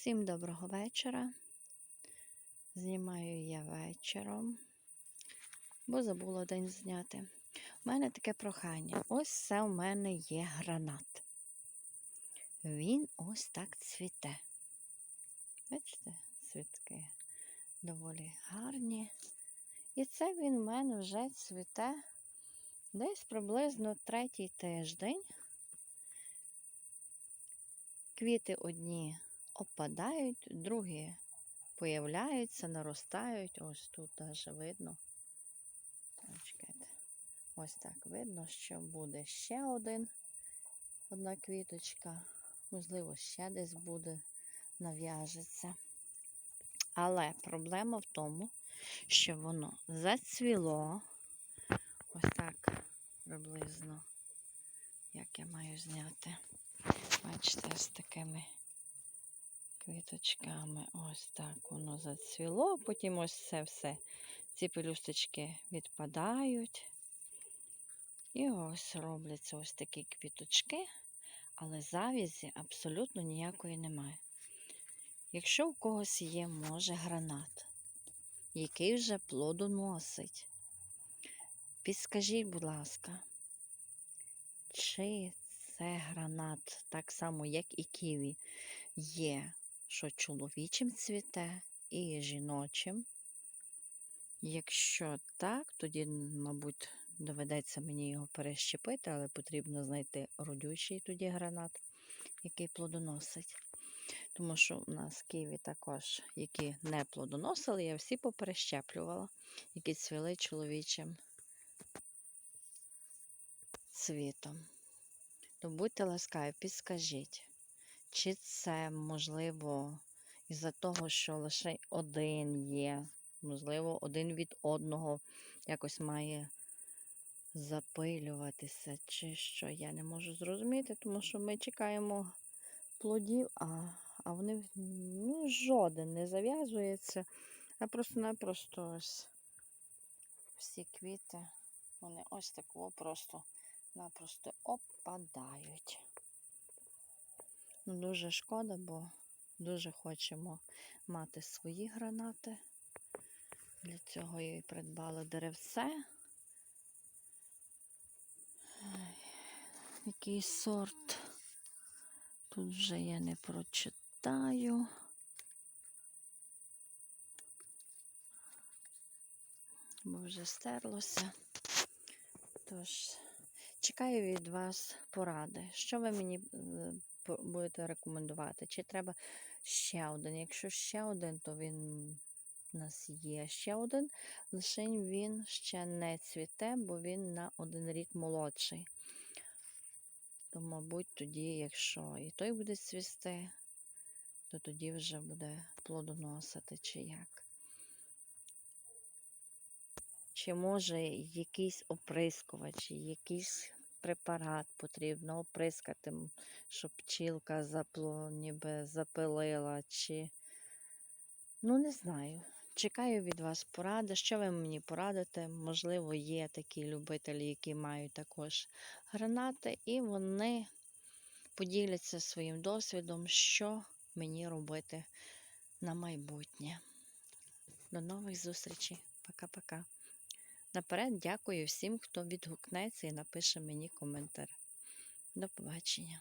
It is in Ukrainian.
Всім доброго вечора. Знімаю я вечором, бо забула день зняти. У мене таке прохання. Ось це у мене є гранат. Він ось так цвіте. Бачите, цвітки доволі гарні. І це він у мене вже цвіте десь приблизно третій тиждень. Квіти одні опадають, другі появляються, наростають. Ось тут навіть видно. Ось так видно, що буде ще один, одна квіточка. Можливо, ще десь буде, нав'яжеться. Але проблема в тому, що воно зацвіло. Ось так приблизно, як я маю зняти. Бачите, з такими квіточками. Ось так воно зацвіло. Потім ось це все. Ці пелюсточки відпадають. І ось робляться ось такі квіточки, але завізі абсолютно ніякої немає. Якщо у когось є, може, гранат, який вже плодоносить, підскажіть, будь ласка, чи це гранат, так само, як і ківі, є, що чоловічим цвіте і жіночим. Якщо так, тоді, мабуть, доведеться мені його перещепити, але потрібно знайти родючий тоді гранат, який плодоносить. Тому що у нас ківі також, які не плодоносили, я всі поперещеплювала, які цвіли чоловічим цвітом. То будьте ласкаві, підскажіть, чи це можливо із-за того, що лише один є, можливо, один від одного якось має запилюватися, чи що, я не можу зрозуміти, тому що ми чекаємо плодів, а а вони ну, жоден не зав'язується, а просто-напросто всі квіти, вони ось такого просто-напросто опадають. Ну, Дуже шкода, бо дуже хочемо мати свої гранати. Для цього і придбали деревце. Який сорт? Тут вже я не прочитаю. Бо вже стерлося. Тож, чекаю від вас поради. Що ви мені будете рекомендувати? Чи треба ще один? Якщо ще один, то він у нас є ще один, лише він ще не цвіте, бо він на один рік молодший. То, мабуть, тоді, якщо і той буде цвісти, то тоді вже буде плодоносити чи як. Чи може якийсь оприскувач, якийсь препарат потрібно оприскати, щоб пчілка запло, ніби запилила, чи, ну, не знаю. Чекаю від вас поради. Що ви мені порадите? Можливо, є такі любителі, які мають також гранати, і вони поділяться своїм досвідом, що мені робити на майбутнє. До нових зустрічей. Пока-пока. Наперед дякую всім, хто відгукнеться і напише мені коментар. До побачення.